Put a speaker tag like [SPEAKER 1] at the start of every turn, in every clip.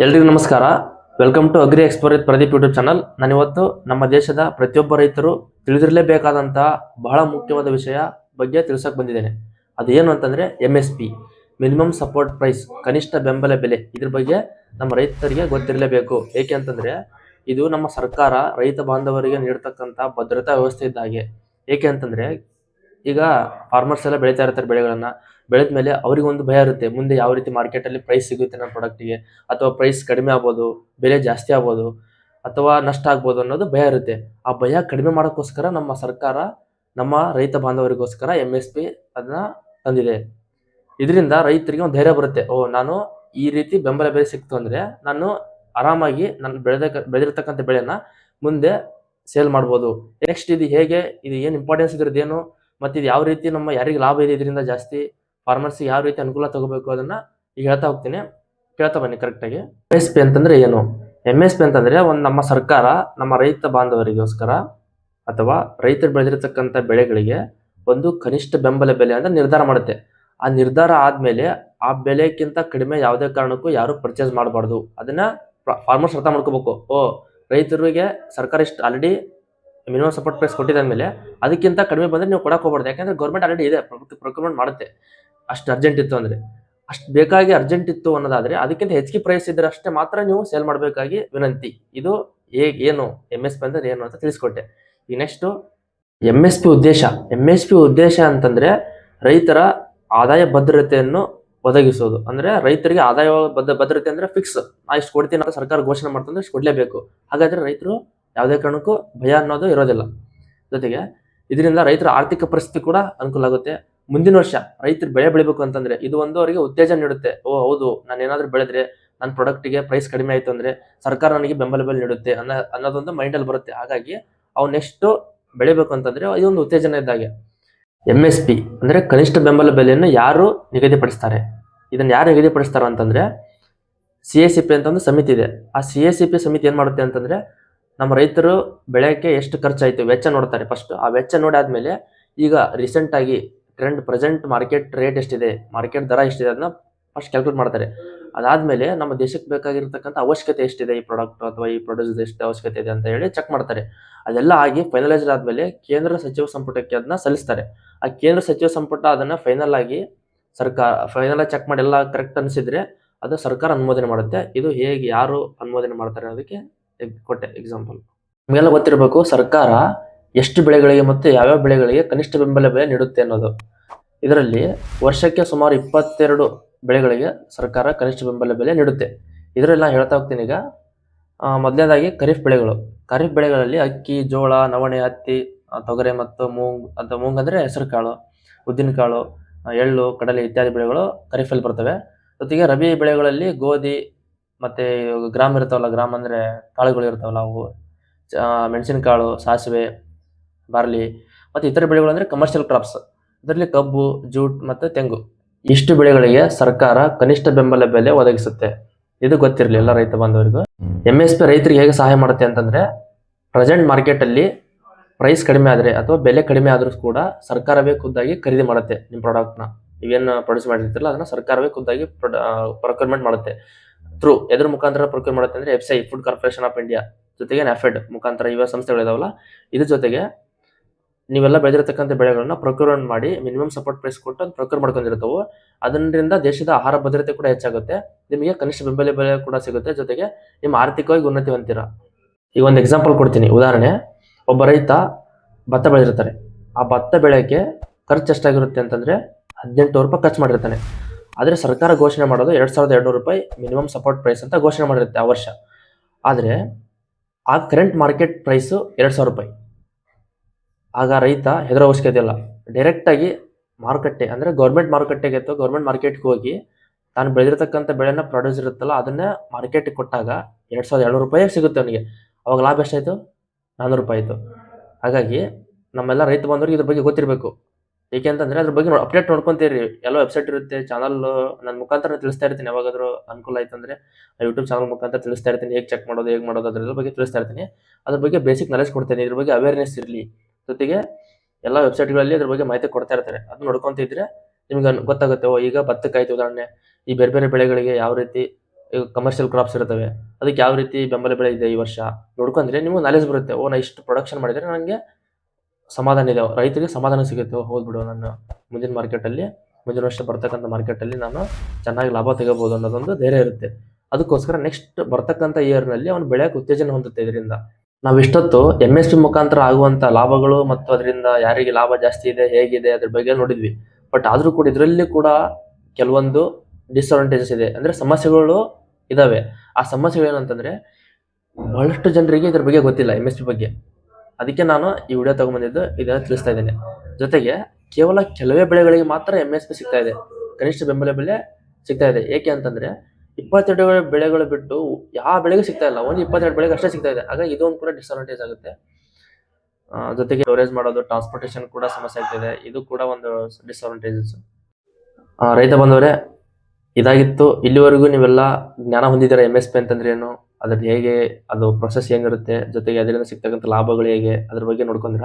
[SPEAKER 1] ಎಲ್ರಿಗೂ ನಮಸ್ಕಾರ. Welcome to agri explore with Pradeep YouTube channel ನಾನಿವತ್ತು ನಮ್ಮ ದೇಶದ ಪ್ರತಿಯೊಬ್ಬ ರೈತರು ತಿಳಿದಿರಲೇಬೇಕಾದಂತಹ ಬಹಳ ಮುಖ್ಯವಾದ ವಿಷಯ ಬಗ್ಗೆ ತಿಳಿಸಕ್ ಬಂದಿದ್ದೇನೆ. ಅದೇನು ಅಂತಂದ್ರೆ M S P minimum support price ಕನಿಷ್ಠ ಬೆಂಬಲ ಬೆಲೆ ಇದ್ರ ಬಗ್ಗೆ ನಮ್ಮ ರೈತರಿಗೆ ಗೊತ್ತಿರಲೇಬೇಕು. ಏಕೆ ಅಂತಂದ್ರೆ ಇದು ನಮ್ಮ ಸರ್ಕಾರ ರೈತ ಬಾಂಧವರಿಗೆ ನೀಡತಕ್ಕಂತ ಭದ್ರತಾ ವ್ಯವಸ್ಥೆ ಇದ್ದ ಹಾಗೆ. ಏಕೆ ಅಂತಂದ್ರೆ ಈಗ ಫಾರ್ಮರ್ಸ್ ಎಲ್ಲ ಬೆಳೀತಾ ಇರ್ತಾರೆ ಬೆಳೆಗಳನ್ನ. ಬೆಳೆದ ಮೇಲೆ ಅವ್ರಿಗೆ ಒಂದು ಭಯ ಇರುತ್ತೆ. ಮುಂದೆ ಯಾವ ರೀತಿ ಮಾರ್ಕೆಟ್ ಅಲ್ಲಿ ಪ್ರೈಸ್ ಸಿಗುತ್ತೆ ನಮ್ಮ ಪ್ರಾಡಕ್ಟಿಗೆ ಅಥವಾ ಪ್ರೈಸ್ ಕಡಿಮೆ ಆಗ್ಬೋದು, ಬೆಲೆ ಜಾಸ್ತಿ ಆಗ್ಬೋದು, ಅಥವಾ ನಷ್ಟ ಆಗ್ಬೋದು ಅನ್ನೋದು ಭಯ ಇರುತ್ತೆ. ಆ ಭಯ ಕಡಿಮೆ ಮಾಡೋಕ್ಕೋಸ್ಕರ ನಮ್ಮ ಸರ್ಕಾರ, ನಮ್ಮ ರೈತ ಬಾಂಧವರಿಗೋಸ್ಕರ ಎಂ ಎಸ್ ಪಿ ಅದನ್ನ ತಂದಿದೆ. ಇದರಿಂದ ರೈತರಿಗೆ ಒಂದು ಧೈರ್ಯ ಬರುತ್ತೆ. ಓ, ನಾನು ಈ ರೀತಿ ಬೆಂಬಲ ಬೆಲೆ ಸಿಕ್ತು ಅಂದ್ರೆ ನಾನು ಆರಾಮಾಗಿ ನಾನು ಬೆಳೆದ ಬೆಳೆದಿರ್ತಕ್ಕಂಥ ಬೆಳೆನ ಮುಂದೆ ಸೇಲ್ ಮಾಡ್ಬೋದು. ನೆಕ್ಸ್ಟ್ ಇದು ಹೇಗೆ, ಇದು ಏನು ಇಂಪಾರ್ಟೆನ್ಸ್ ಇದ್ರದ್ದು ಏನು? ಮತ್ತೆ ಇದು ಯಾವ ರೀತಿ ನಮ್ಮ ಯಾರಿಗೆ ಲಾಭ ಇದೆ ಇದರಿಂದ ಜಾಸ್ತಿ ಫಾರ್ಮರ್ಸ್ ಯಾವ ರೀತಿ ಅನುಕೂಲ ತಗೋಬೇಕು ಅದನ್ನ ಈಗ ಹೇಳ್ತಾ ಹೋಗ್ತೀನಿ. ಕೇಳ್ತಾ ಬನ್ನಿ ಕರೆಕ್ಟಾಗಿ ಎಂ ಎಸ್ ಪಿ ಅಂತಂದ್ರೆ ಏನು? ಎಂ ಎಸ್ ಪಿ ಅಂತಂದ್ರೆ ಒಂದು ನಮ್ಮ ಸರ್ಕಾರ, ನಮ್ಮ ರೈತ ಬಾಂಧವರಿಗೋಸ್ಕರ ಅಥವಾ ರೈತರು ಬೆಳೆದಿರತಕ್ಕಂಥ ಬೆಳೆಗಳಿಗೆ ಒಂದು ಕನಿಷ್ಠ ಬೆಂಬಲ ಬೆಲೆ ಅಂತ ನಿರ್ಧಾರ ಮಾಡುತ್ತೆ. ಆ ನಿರ್ಧಾರ ಆದಮೇಲೆ ಆ ಬೆಲೆಗಿಂತ ಕಡಿಮೆ ಯಾವುದೇ ಕಾರಣಕ್ಕೂ ಯಾರು ಪರ್ಚೇಸ್ ಮಾಡಬಾರ್ದು. ಅದನ್ನ ಫಾರ್ಮರ್ಸ್ ಅರ್ಥ ಮಾಡ್ಕೋಬೇಕು. ಓ, ರೈತರಿಗೆ ಸರ್ಕಾರ ಇಷ್ಟು ಆಲ್ರೆಡಿ ಮಿನಿಮಮ್ ಸಪೋರ್ಟ್ ಪ್ರೈಸ್ ಕೊಟ್ಟಿದ್ದಾದ್ಮೇಲೆ ಅದಕ್ಕಿಂತ ಕಡಿಮೆ ಬಂದರೆ ನೀವು ಕೊಡಕ್ಕೆ ಹೋಗ್ಬಾರ್ದು. ಯಾಕಂದ್ರೆ ಗೌರ್ಮೆಂಟ್ ಆಲ್ರೆಡಿ ಇದೆ ಪ್ರೊಕ್ಯೂರ್ಮೆಂಟ್ ಮಾಡುತ್ತೆ. ಅಷ್ಟು ಅರ್ಜೆಂಟ್ ಇತ್ತು ಅಂದರೆ. ಅಷ್ಟು ಬೇಕಾಗಿ ಅರ್ಜೆಂಟ್ ಇತ್ತು ಅನ್ನೋದಾದರೆ ಅದಕ್ಕಿಂತ ಹೆಚ್ಚಿಗೆ ಪ್ರೈಸ್ ಇದ್ದರೆ ಅಷ್ಟೇ ಮಾತ್ರ ನೀವು ಸೇಲ್ ಮಾಡಬೇಕಾಗಿ ವಿನಂತಿ. ಇದು ಹೇಗೆ ಏನು ಎಂ ಎಸ್ ಪಿ ಅಂದರೆ ಏನು ಅಂತ ತಿಳಿಸ್ಕೊಟ್ಟೆ. ಈ ನೆಕ್ಸ್ಟು ಎಂ ಎಸ್ ಪಿ ಉದ್ದೇಶ. ಎಂ ಎಸ್ ಪಿ ಉದ್ದೇಶ ಅಂತಂದರೆ ರೈತರ ಆದಾಯ ಭದ್ರತೆಯನ್ನು ಒದಗಿಸೋದು. ಅಂದರೆ ರೈತರಿಗೆ ಆದಾಯ ಭದ್ರ ಭದ್ರತೆ ಅಂದರೆ ಫಿಕ್ಸ್ ನಾ ಇಷ್ಟು ಕೊಡ್ತೀನಿ ಅಂತ ಸರ್ಕಾರ ಘೋಷಣೆ ಮಾಡ್ತಂದ್ರೆ ಇಷ್ಟು ಕೊಡಲೇಬೇಕು. ಹಾಗಾದರೆ ರೈತರು ಯಾವುದೇ ಕಾರಣಕ್ಕೂ ಭಯ ಅನ್ನೋದು ಇರೋದಿಲ್ಲ. ಜೊತೆಗೆ ಇದರಿಂದ ರೈತರ ಆರ್ಥಿಕ ಪರಿಸ್ಥಿತಿ ಕೂಡ ಅನುಕೂಲ ಆಗುತ್ತೆ. ಮುಂದಿನ ವರ್ಷ ರೈತರು ಬೆಳೆ ಬೆಳಿಬೇಕು ಅಂತಂದ್ರೆ ಇದು ಒಂದು ಅವರಿಗೆ ಉತ್ತೇಜನ ನೀಡುತ್ತೆ. ಓ, ಹೌದು, ನಾನು ಏನಾದ್ರೂ ಬೆಳೆದ್ರೆ ನನ್ನ ಪ್ರಾಡಕ್ಟ್ಗೆ ಪ್ರೈಸ್ ಕಡಿಮೆ ಆಯ್ತು ಅಂದ್ರೆ ಸರ್ಕಾರ ನನಗೆ ಬೆಂಬಲ ಬೆಲೆ ನೀಡುತ್ತೆ ಅನ್ನೋ, ಅನ್ನೋದೊಂದು ಮೈಂಡಲ್ಲಿ ಬರುತ್ತೆ. ಹಾಗಾಗಿ ಅವು ನೆಕ್ಸ್ಟ್ ಬೆಳಿಬೇಕು ಅಂತಂದ್ರೆ ಇದೊಂದು ಉತ್ತೇಜನ ಇದ್ದಾಗೆ ಎಂ ಎಸ್ ಪಿ ಅಂದ್ರೆ ಕನಿಷ್ಠ ಬೆಂಬಲ ಬೆಲೆಯನ್ನು ಯಾರು ನಿಗದಿಪಡಿಸ್ತಾರೆ? ಇದನ್ನ ಯಾರು ನಿಗದಿಪಡಿಸ್ತಾರ ಅಂತಂದ್ರೆ ಸಿ ಎ ಸಿ ಪಿ ಅಂತ ಒಂದು ಸಮಿತಿ ಇದೆ. ಆ ಸಿ ಎ ಸಿ ಪಿ ಸಮಿತಿ ಏನ್ ಮಾಡುತ್ತೆ ಅಂತಂದ್ರೆ ನಮ್ಮ ರೈತರು ಬೆಳೆಯಕ್ಕೆ ಎಷ್ಟು ಖರ್ಚಾಯಿತು, ವೆಚ್ಚ ನೋಡ್ತಾರೆ ಫಸ್ಟ್ ಆ ವೆಚ್ಚ ನೋಡಾದ್ಮೇಲೆ ಈಗ ರೀಸೆಂಟ್ ಆಗಿ ಟ್ರೆಂಡ್ ಪ್ರೆಸೆಂಟ್ ಮಾರ್ಕೆಟ್ ರೇಟ್ ಎಷ್ಟಿದೆ ಮಾರ್ಕೆಟ್ ದರ ಎಷ್ಟಿದೆ ಅದನ್ನ ಫಸ್ಟ್ ಕ್ಯಾಲ್ಕುಲೇಟ್ ಮಾಡ್ತಾರೆ. ಅದಾದ್ಮೇಲೆ ನಮ್ಮ ದೇಶಕ್ಕೆ ಬೇಕಾಗಿರ್ತಕ್ಕಂಥ ಅವಶ್ಯಕತೆ ಎಷ್ಟಿದೆ, ಈ ಪ್ರಾಡಕ್ಟ್ ಅಥವಾ ಈ ಪ್ರೊಡ್ಯೂಸ್ ಎಷ್ಟು ಅವಶ್ಯಕತೆ ಇದೆ ಅಂತ ಹೇಳಿ ಚೆಕ್ ಮಾಡ್ತಾರೆ. ಅದೆಲ್ಲ ಆಗಿ ಫೈನಲೈಸ್ ಆದ್ಮೇಲೆ ಕೇಂದ್ರ ಸಚಿವ ಸಂಪುಟಕ್ಕೆ ಅದನ್ನ ಸಲ್ಲಿಸ್ತಾರೆ. ಆ ಕೇಂದ್ರ ಸಚಿವ ಸಂಪುಟ ಅದನ್ನ ಫೈನಲ್ ಆಗಿ ಸರ್ಕಾರ ಫೈನಲ್ ಚೆಕ್ ಮಾಡಿ ಎಲ್ಲ ಕರೆಕ್ಟ್ ಅನಿಸಿದ್ರೆ ಅದು ಸರ್ಕಾರ ಅನುಮೋದನೆ ಮಾಡುತ್ತೆ. ಇದು ಹೇಗೆ, ಯಾರು ಅನುಮೋದನೆ ಮಾಡ್ತಾರೆ ಅನ್ನೋದಕ್ಕೆ ಕೊಟ್ಟೆ ಎಕ್ಸಾಂಪಲ್ ನಿಮಗೆಲ್ಲ ಗೊತ್ತಿರಬೇಕು, ಸರ್ಕಾರ ಎಷ್ಟು ಬೆಳೆಗಳಿಗೆ ಮತ್ತು ಯಾವ್ಯಾವ ಬೆಳೆಗಳಿಗೆ ಕನಿಷ್ಠ ಬೆಂಬಲ ಬೆಲೆ ನೀಡುತ್ತೆ ಅನ್ನೋದು. ಇದರಲ್ಲಿ ವರ್ಷಕ್ಕೆ ಸುಮಾರು ಇಪ್ಪತ್ತೆರಡು ಬೆಳೆಗಳಿಗೆ ಸರ್ಕಾರ ಕನಿಷ್ಠ ಬೆಂಬಲ ಬೆಲೆ ನೀಡುತ್ತೆ. ಇದರಲ್ಲಿ ಹೇಳ್ತಾ ಹೋಗ್ತೀನಿ ಈಗ. ಮೊದಲನೇದಾಗಿ ಖರೀಫ್ ಬೆಳೆಗಳು. ಖರೀಫ್ ಬೆಳೆಗಳಲ್ಲಿ ಅಕ್ಕಿ, ಜೋಳ, ನವಣೆ, ಹತ್ತಿ ತೊಗರೆ ಮತ್ತು ಮೂಂಗ್, ಅಂತ ಮೂಂಗ್ ಅಂದರೆ ಹೆಸರುಕಾಳು, ಉದ್ದಿನಕಾಳು ಎಳ್ಳು, ಕಡಲೆ ಇತ್ಯಾದಿ ಬೆಳೆಗಳು ಖರೀಫಲ್ಲಿ ಬರ್ತವೆ. ಜೊತೆಗೆ ರಬಿ ಬೆಳೆಗಳಲ್ಲಿ ಗೋಧಿ ಮತ್ತೆ ಗ್ರಾಮ್ ಇರ್ತಾವಲ್ಲ, ಗ್ರಾಮ್ ಅಂದ್ರೆ ಕಾಳುಗಳು ಇರ್ತಾವಲ್ಲ ಅವು. ಮೆಣಸಿನಕಾಳು, ಸಾಸಿವೆ, ಬಾರ್ಲಿ, ಮತ್ತೆ ಇತರ ಬೆಳೆಗಳು ಅಂದ್ರೆ ಕಮರ್ಷಿಯಲ್ ಕ್ರಾಪ್ಸ್ ಇದರಲ್ಲಿ ಕಬ್ಬು, ಜೂಟ್ ಮತ್ತೆ ತೆಂಗು. ಇಷ್ಟು ಬೆಳೆಗಳಿಗೆ ಸರ್ಕಾರ ಕನಿಷ್ಠ ಬೆಂಬಲ ಬೆಲೆ ಒದಗಿಸುತ್ತೆ. ಇದು ಗೊತ್ತಿರಲಿ ಎಲ್ಲ ರೈತ ಬಾಂಧವರಿಗೂ. ಎಂ ಎಸ್ ಪಿ ರೈತರಿಗೆ ಹೇಗೆ ಸಹಾಯ ಮಾಡುತ್ತೆ ಅಂತಂದ್ರೆ ಪ್ರೆಸೆಂಟ್ ಮಾರ್ಕೆಟ್ ಅಲ್ಲಿ ಪ್ರೈಸ್ ಕಡಿಮೆ ಆದ್ರೆ ಅಥವಾ ಬೆಲೆ ಕಡಿಮೆ ಆದರೂ ಕೂಡ ಸರ್ಕಾರವೇ ಖುದ್ದಾಗಿ ಖರೀದಿ ಮಾಡುತ್ತೆ ನಿಮ್ಮ ಪ್ರಾಡಕ್ಟ್ನ. ನೀವೇನು ಪ್ರೊಡ್ಯೂಸ್ ಮಾಡಿರ್ತಿರಲ್ಲ, ಅದನ್ನ ಸರ್ಕಾರವೇ ಖುದ್ದಾಗಿ ಪ್ರೊಕ್ಯೂರ್ಮೆಂಟ್ ಮಾಡುತ್ತೆ. ಥ್ರೂ ಎದ್ರ ಮುಖಾಂತರ ಪ್ರೊಕ್ಯೂರ್ ಮಾಡುತ್ತೆ ಅಂದ್ರೆ FCI food corporation of India ಜೊತೆಗೆ ನೆಫೆಡ್ ಮುಖಾಂತರ ಇವ ಸಂಸ್ಥೆಗಳಿದಾವಲ್ಲ ಇದ್ರ ಜೊತೆಗೆ ನೀವೆಲ್ಲ ಬೆಳೆದಿರತಕ್ಕಂಥ ಬೆಳೆಗಳನ್ನ ಪ್ರೊಕ್ಯೂರ್ಮೆಂಟ್ ಮಾಡಿ ಮಿನಿಮಮ್ ಸಪೋರ್ಟ್ ಪ್ರೈಸ್ ಕೊಟ್ಟು ಪ್ರೊಕ್ಯೂರ್ ಮಾಡ್ಕೊಂಡಿರ್ತಾವೆ. ಅದರಿಂದ ದೇಶದ ಆಹಾರ ಭದ್ರತೆ ಕೂಡ ಹೆಚ್ಚಾಗುತ್ತೆ. ನಿಮಗೆ ಕನಿಷ್ಠ ಬೆಂಬಲ ಬೆಲೆ ಕೂಡ ಸಿಗುತ್ತೆ. ಜೊತೆಗೆ ನಿಮ್ಮ ಆರ್ಥಿಕವಾಗಿ ಉನ್ನತಿ ಹೊಂದಿರ. ಈಗ ಒಂದು ಎಕ್ಸಾಂಪಲ್ ಕೊಡ್ತೀನಿ. ಉದಾಹರಣೆ, ಒಬ್ಬ ರೈತ ಭತ್ತ ಬೆಳೆದಿರ್ತಾರೆ ಆ ಭತ್ತ ಬೆಳೆಗೆ ಖರ್ಚು ಎಷ್ಟಾಗಿರುತ್ತೆ ಅಂತಂದ್ರೆ ಹದಿನೆಂಟು ರೂಪಾಯಿ ಖರ್ಚು ಮಾಡಿರ್ತಾನೆ. ಆದರೆ ಸರ್ಕಾರ ಘೋಷಣೆ ಮಾಡೋದು ಎರಡು ಸಾವಿರದ ಎರಡುನೂರು ರೂಪಾಯಿ ಮಿನಿಮಮ್ ಸಪೋರ್ಟ್ ಪ್ರೈಸ್ ಅಂತ ಘೋಷಣೆ ಮಾಡಿರುತ್ತೆ ಆ ವರ್ಷ. ಆದರೆ ಆ ಕರೆಂಟ್ ಮಾರ್ಕೆಟ್ ಪ್ರೈಸು ಎರಡು ಸಾವಿರ ರೂಪಾಯಿ. ಆಗ ರೈತ ಹೆದರೋ ಅವಶ್ಯಕತೆ ಇಲ್ಲ. ಡೈರೆಕ್ಟಾಗಿ ಮಾರುಕಟ್ಟೆ ಅಂದರೆ ಗೌರ್ಮೆಂಟ್ ಮಾರುಕಟ್ಟೆಗೆ ಅಥವಾ ಗೌರ್ಮೆಂಟ್ ಮಾರ್ಕೆಟ್ಗೆ ಹೋಗಿ ತಾನು ಬೆಳೆದಿರತಕ್ಕಂಥ ಬೆಳೆನ ಪ್ರೊಡ್ಯೂಸ್ ಇರುತ್ತಲ್ಲ, ಅದನ್ನೇ ಮಾರ್ಕೆಟ್ಗೆ ಕೊಟ್ಟಾಗ ಎರಡು ಸಾವಿರದ ಏಳ್ನೂರು ರೂಪಾಯಿ ಸಿಗುತ್ತೆ ಅವನಿಗೆ. ಅವಾಗ ಲಾಭ ಎಷ್ಟಾಯಿತು? ನಾನ್ನೂರು ರೂಪಾಯಿ ಆಯಿತು. ಹಾಗಾಗಿ ನಮ್ಮೆಲ್ಲ ರೈತ ಬಂದವರಿಗೆ ಇದ್ರ ಬಗ್ಗೆ ಗೊತ್ತಿರಬೇಕು. ಏಕೆಂತಂದ್ರೆ ಅದ್ರ ಬಗ್ಗೆ ಅಪ್ಡೇಟ್ ನೋಡ್ಕೊಂತೀರಿ. ಎಲ್ಲ ವೆಬ್ಸೈಟ್ ಇರುತ್ತೆ ಚಾನಲ್ ನನ್ನ ಮುಖಾಂತರ ತಿಳಿಸ್ತಾ ಇರ್ತೀನಿ. ಯಾವಾಗಾದ್ರೂ ಅನುಕೂಲ ಆಯ್ತಂದ್ರೆ ಯೂಟ್ಯೂಬ್ ಚಾನಲ್ ಮುಖಾಂತರ ತಿಳಿಸ್ತಾ ಇರ್ತೀನಿ. ಹೇಗೆ ಚೆಕ್ ಮಾಡೋದು, ಹೇಗೆ ಮಾಡೋದು ಅದ್ರ ಬಗ್ಗೆ ತಿಳಿಸ್ತಾ ಇರ್ತೀನಿ. ಅದ್ರ ಬಗ್ಗೆ ಬೇಸಿಕ್ ನಾಲೆಜ್ ಕೊಡ್ತೇನೆ. ಇದ್ರ ಬಗ್ಗೆ ಅವೇರ್ನೆಸ್ ಇರಲಿ. ಜೊತೆಗೆ ಎಲ್ಲ ವೆಬ್ಸೈಟ್ಗಳಲ್ಲಿ ಅದ್ರ ಬಗ್ಗೆ ಮಾಹಿತಿ ಕೊಡ್ತಾ ಇರ್ತಾರೆ. ಅದು ನೋಡ್ಕೊಂತ ಇದ್ರೆ ನಿಮ್ಗೆ ಗೊತ್ತಾಗುತ್ತೆ. ಓ, ಈಗ ಭತ್ತಕ್ಕಾಯ್ತು ಉದಾಹರಣೆ. ಈ ಬೇರೆ ಬೇರೆ ಬೆಳೆಗಳಿಗೆ ಯಾವ ರೀತಿ ಕಮರ್ಷಿಯಲ್ ಕ್ರಾಪ್ಸ್ ಇರ್ತವೆ. ಅದಕ್ಕೆ ಯಾವ ರೀತಿ ಬೆಂಬಲ ಬೆಳೆ ಇದೆ ಈ ವರ್ಷ? ನೋಡ್ಕೊಂಡ್ರೆ ನಿಮ್ಗೆ ನಾಲೆಜ್ ಬರುತ್ತೆ. ಓ, ನಾ ಇಷ್ಟು ಪ್ರೊಡಕ್ಷನ್ ಮಾಡಿದರೆ ನನಗೆ ಸಮಾಧಾನ ಇದೆ. ರೈತರಿಗೆ ಸಮಾಧಾನ ಸಿಗುತ್ತೆ. ಹೌದು ಬಿಡು ನಾನು ಮುಂದಿನ ಮಾರ್ಕೆಟಲ್ಲಿ ಮುಂದಿನ ವರ್ಷ ಬರ್ತಕ್ಕಂಥ ಮಾರ್ಕೆಟಲ್ಲಿ ನಾನು ಚೆನ್ನಾಗಿ ಲಾಭ ತೆಗೋಬೋದು ಅನ್ನೋದೊಂದು ಧೈರ್ಯ ಇರುತ್ತೆ. ಅದಕ್ಕೋಸ್ಕರ ನೆಕ್ಸ್ಟ್ ಬರ್ತಕ್ಕಂಥ ಇಯರ್ನಲ್ಲಿ ಅವನು ಬೆಳೆಯೋಕೆ ಉತ್ತೇಜನ ಹೊಂದುತ್ತೆ ಇದರಿಂದ. ನಾವು ಇಷ್ಟೊತ್ತು ಎಂ ಎಸ್ ಪಿ ಮುಖಾಂತರ ಆಗುವಂಥ ಲಾಭಗಳು ಮತ್ತು ಅದರಿಂದ ಯಾರಿಗೆ ಲಾಭ ಜಾಸ್ತಿ ಇದೆ, ಹೇಗಿದೆ ಅದ್ರ ಬಗ್ಗೆ ನೋಡಿದ್ವಿ. ಬಟ್ ಆದರೂ ಕೂಡ ಇದರಲ್ಲಿ ಕೂಡ ಕೆಲವೊಂದು ಡಿಸ್ಅಡ್ವಾಂಟೇಜಸ್ ಇದೆ. ಅಂದರೆ ಸಮಸ್ಯೆಗಳು ಇದಾವೆ. ಆ ಸಮಸ್ಯೆಗಳು ಏನಂತಂದರೆ ಬಹಳಷ್ಟು ಜನರಿಗೆ ಇದ್ರ ಬಗ್ಗೆ ಗೊತ್ತಿಲ್ಲ ಎಂ ಎಸ್ ಪಿ ಬಗ್ಗೆ. ಅದಕ್ಕೆ ನಾನು ಈ ವಿಡಿಯೋ ತಗೊಂಬಂದಿದ್ದು ಇದನ್ನ ತಿಳಿಸ್ತಾ ಇದ್ದೇನೆ. ಜೊತೆಗೆ ಕೇವಲ ಕೆಲವೇ ಬೆಳೆಗಳಿಗೆ ಮಾತ್ರ ಎಂ ಎಸ್ ಪಿ ಸಿಗ್ತಾ ಇದೆ. ಕನಿಷ್ಠ ಬೆಂಬಲ ಬೆಲೆ ಸಿಗ್ತಾ ಇದೆ. ಏಕೆ ಅಂತಂದ್ರೆ ಇಪ್ಪತ್ತೆರಡು ಬೆಳೆಗಳು ಬಿಟ್ಟು ಯಾವ ಬೆಳೆಗೂ ಸಿಗ್ತಾ ಇಲ್ಲ. ಒಂದು ಇಪ್ಪತ್ತೆರಡು ಬೆಳೆಗೆ ಅಷ್ಟೇ ಸಿಗ್ತಾ ಇದೆ. ಹಾಗಾಗಿ ಇದೊಂದು ಕೂಡ ಡಿಸ್ಅಡ್ವಾಂಟೇಜ್ ಆಗುತ್ತೆ. ಜೊತೆಗೆ ಸ್ಟೋರೇಜ್ ಮಾಡೋದು ಟ್ರಾನ್ಸ್ಪೋರ್ಟೇಷನ್ ಕೂಡ ಸಮಸ್ಯೆ ಆಗ್ತಿದೆ. ಇದು ಕೂಡ ಒಂದು ಡಿಸ್ಅಡ್ವಾಂಟೇಜಸ್ ರೈತ ಬಂದವರೇ ಇದಾಗಿತ್ತು. ಇಲ್ಲಿವರೆಗೂ ನೀವೆಲ್ಲ ಜ್ಞಾನ ಹೊಂದಿದ್ದೀರಾ ಎಂ ಎಸ್ ಪಿ ಅಂತಂದ್ರೆ ಏನು? ಅದ್ರದ್ದು ಹೇಗೆ ಅದು ಪ್ರೊಸೆಸ್ ಹೆಂಗಿರುತ್ತೆ, ಜೊತೆಗೆ ಅದರಿಂದ ಸಿಗ್ತಕ್ಕಂಥ ಲಾಭಗಳು ಹೇಗೆ, ಅದ್ರ ಬಗ್ಗೆ ನೋಡ್ಕೊಂಡಿರ,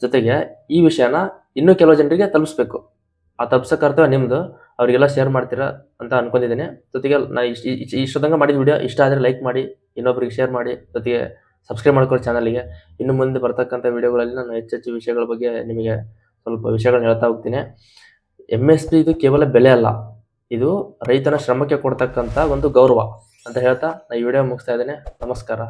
[SPEAKER 1] ಜೊತೆಗೆ ಈ ವಿಷಯನ ಇನ್ನೂ ಕೆಲವು ಜನರಿಗೆ ತಲುಪಿಸ್ಬೇಕು. ಆ ತಲುಪ್ಸೋ ಕರ್ತವ್ಯ ನಿಮ್ದು, ಅವರಿಗೆಲ್ಲ ಶೇರ್ ಮಾಡ್ತೀರಾ ಅಂತ ಅನ್ಕೊಂಡಿದ್ದೀನಿ. ಜೊತೆಗೆ ನಾ ಇಷ್ಟ ಇಷ್ಟ- ಇಷ್ಟೊತ್ತಂಗ ಮಾಡಿದ ವಿಡಿಯೋ ಇಷ್ಟ ಆದರೆ ಲೈಕ್ ಮಾಡಿ, ಇನ್ನೊಬ್ರಿಗೆ ಶೇರ್ ಮಾಡಿ, ಜೊತೆಗೆ ಸಬ್ಸ್ಕ್ರೈಬ್ ಮಾಡ್ಕೊಳ್ಳಿ ಚಾನಲ್ಗೆ ಇನ್ನು ಮುಂದೆ ಬರ್ತಕ್ಕಂಥ ವಿಡಿಯೋಗಳಲ್ಲಿ ನಾನು ಹೆಚ್ಚೆಚ್ಚು ವಿಷಯಗಳ ಬಗ್ಗೆ ನಿಮಗೆ ಸ್ವಲ್ಪ ವಿಷಯಗಳನ್ನ ಹೇಳ್ತಾ ಹೋಗ್ತೀನಿ. ಎಂ ಎಸ್ ಪಿ ಇದು ಕೇವಲ ಬೆಲೆ ಅಲ್ಲ. ಇದು ರೈತನ ಶ್ರಮಕ್ಕೆ ಕೊಡ್ತಕ್ಕಂಥ ಒಂದು ಗೌರವ. ಅಂತ ಹೇಳ್ತಾ ನಾ ಈ ವಿಡಿಯೋ ಮುಗಿಸ್ತಾ ಇದ್ದೇನೆ. ನಮಸ್ಕಾರ.